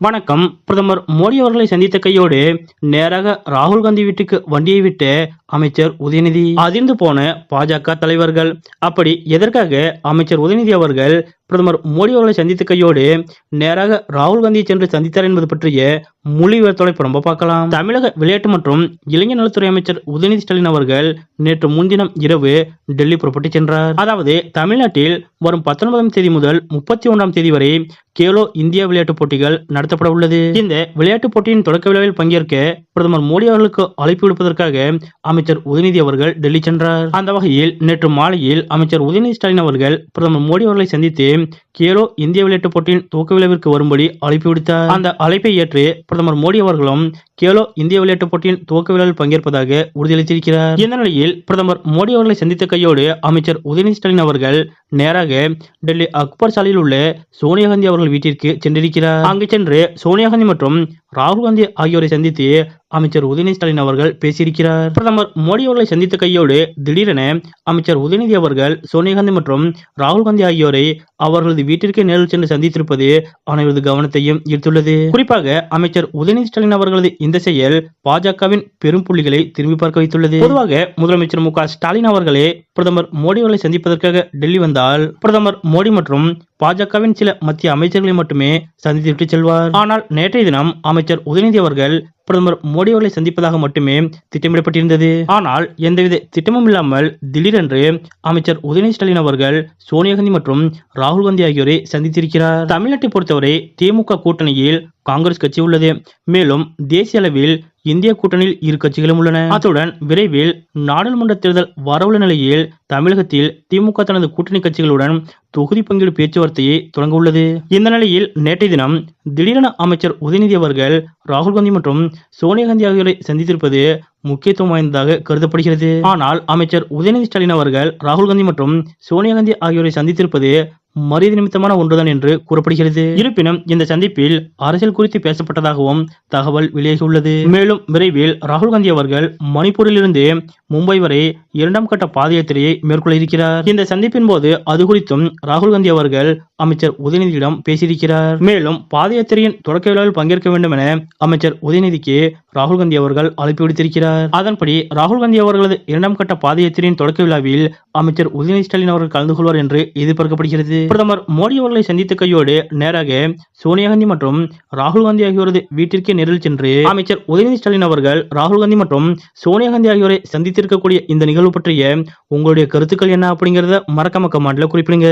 வணக்கம். பிரதமர் மோடி அவர்களை சந்தித்த கையோடு நேராக ராகுல் காந்தி வீட்டுக்கு வண்டியை விட்டு அமைச்சர் உதயநிதி அதிர்ந்து போன பாஜக தலைவர்கள். அப்படி எதற்காக அமைச்சர் உதயநிதி அவர்கள் பிரதமர் மோடி அவர்களை சந்தித்த கையோடு நேராக ராகுல் காந்தியை சென்று சந்தித்தார் என்பது பற்றிய மொழி விவரத்தோட இப்ப நம்ம பார்க்கலாம். தமிழக விளையாட்டு மற்றும் இளைஞர் நலத்துறை அமைச்சர் உதயநிதி ஸ்டாலின் அவர்கள் நேற்று முன்தினம் இரவு டெல்லி புறப்பட்டு சென்றார். அதாவது தமிழ்நாட்டில் வரும் பத்தொன்பதாம் தேதி முதல் முப்பத்தி ஒன்றாம் தேதி வரை கேலோ இந்தியா விளையாட்டுப் போட்டிகள் நடத்தப்பட உள்ளது. இந்த விளையாட்டுப் போட்டியின் தொடக்க விழாவில் பங்கேற்க பிரதமர் மோடி அவர்களுக்கு அழைப்பு விடுப்பதற்காக அமைச்சர் உதயநிதி அவர்கள் டெல்லி சென்றார். அந்த வகையில் நேற்று மாலையில் அமைச்சர் உதயநிதி ஸ்டாலின் அவர்கள் பிரதமர் மோடி அவர்களை சந்தித்து கேலோ இந்திய விளையாட்டுப் போட்டியின் துவக்க விழாவிற்கு வரும்படி அழைப்பு விடுத்தார். அந்த அழைப்பை ஏற்று பிரதமர் மோடி அவர்களும் கேலோ இந்திய விளையாட்டுப் போட்டியின் துவக்க விழாவில் பங்கேற்பதாக உறுதியளித்திருக்கிறார். இந்த நிலையில் பிரதமர் மோடி அவர்களை சந்தித்த கையோடு அமைச்சர் உதயநிதி ஸ்டாலின் அவர்கள் நேராக டெல்லி அக்பர் சாலையில் உள்ள சோனியா காந்தி அவர்கள் வீட்டிற்கு சென்றிருக்கிறார். அங்கு சென்று சோனியா காந்தி மற்றும் ராகுல் காந்தி ஆகியோரை சந்தித்து அமைச்சர் உதயநிதி ஸ்டாலின் அவர்கள் பேசியிருக்கிறார். பிரதமர் மோடி அவர்களை சந்தித்த கையோடு திடீரென அமைச்சர் உதயநிதி அவர்கள் சோனியா காந்தி மற்றும் ராகுல் காந்தி ஆகியோரை அவர்களது வீட்டிற்கு நேரில் சென்று சந்தித்திருப்பது அனைவரது கவனத்தையும் ஈர்த்துள்ளது. குறிப்பாக அமைச்சர் உதயநிதி ஸ்டாலின் அவர்களது இந்த செயல் பாஜகவின் பெரும் புள்ளிகளை திரும்பி பார்க்க வைத்துள்ளது. பொதுவாக முதலமைச்சர் மு ஸ்டாலின் அவர்களே பிரதமர் மோடி அவர்களை சந்திப்பதற்காக டெல்லி வந்தால் பிரதமர் மோடி மற்றும் பாஜகவின் சில மத்திய அமைச்சர்களை மட்டுமே சந்தித்துவிட்டு செல்வார். ஆனால் நேற்றைய தினம் அமைச்சர் உதயநிதி அவர்கள் பிரதமர் மோடி அவர்களை சந்திப்பதாக மட்டுமே திட்டமிடப்பட்டிருந்தது. ஆனால் எந்தவித திட்டமும் இல்லாமல் திடீரென்று அமைச்சர் உதயநிதி ஸ்டாலின் அவர்கள் சோனியா காந்தி மற்றும் ராகுல் காந்தி ஆகியோரை சந்தித்திருக்கிறார். தமிழ்நாட்டை பொறுத்தவரை திமுக கூட்டணியில் காங்கிரஸ் கட்சி உள்ளது. மேலும் தேசிய அளவில் இந்திய கூட்டணியில் இரு கட்சிகளும் உள்ளன. அத்துடன் விரைவில் நாடாளுமன்ற தேர்தல் வரவுள்ள நிலையில் தமிழகத்தில் திமுக தனது கூட்டணி கட்சிகளுடன் தொகுதி பங்கீடு பேச்சுவார்த்தையை தொடங்கவுள்ளது. இந்த நிலையில் நேற்றைய தினம் திடீரென அமைச்சர் உதயநிதி அவர்கள் ராகுல் காந்தி மற்றும் சோனியா காந்தி ஆகியோரை சந்தித்திருப்பது முக்கியத்துவம் வாய்ந்ததாக கருதப்படுகிறது. ஆனால் அமைச்சர் உதயநிதி ஸ்டாலின் அவர்கள் ராகுல் காந்தி மற்றும் சோனியா காந்தி ஆகியோரை சந்தித்திருப்பது மரியாதை நிமித்தமான ஒன்றுதான் என்று கூறப்படுகிறது. இருப்பினும் இந்த சந்திப்பில் அரசியல் குறித்து பேசப்பட்டதாகவும் தகவல் வெளியாகியுள்ளது. மேலும் விரைவில் ராகுல் காந்தி அவர்கள் மணிப்பூரிலிருந்து மும்பை வரை இரண்டாம் கட்ட பாத யாத்திரையை மேற்கொள்ள இருக்கிறார். இந்த சந்திப்பின் போது அது குறித்தும் ராகுல் காந்தி அவர்கள் அமைச்சர் உதயநிதியிடம் பேசியிருக்கிறார். மேலும் பாத யாத்திரையின் தொடக்க விழாவில் பங்கேற்க வேண்டும் என அமைச்சர் உதயநிதிக்கு ராகுல் காந்தி அவர்கள் அழைப்பு விடுத்திருக்கிறார். அதன்படி ராகுல் காந்தி அவர்களது இரண்டாம் கட்ட பாத யாத்திரையின் தொடக்க விழாவில் அமைச்சர் உதயநிதி ஸ்டாலின் அவர்கள் கலந்து கொள்வார் என்று எதிர்பார்க்கப்படுகிறது. பிரதமர் மோடி அவர்களை சந்தித்த கையோடு நேராக சோனியா காந்தி மற்றும் ராகுல் காந்தி ஆகியோரது வீட்டிற்கே நேரில் சென்று அமைச்சர் உதயநிதி ஸ்டாலின் அவர்கள் ராகுல் காந்தி மற்றும் சோனியா காந்தி ஆகியோரை சந்தித்திருக்கக்கூடிய இந்த நிகழ்வு பற்றிய உங்களுடைய கருத்துக்கள் என்ன அப்படிங்கறத மக்க கமெண்ட்ல குறிப்பிடுங்க.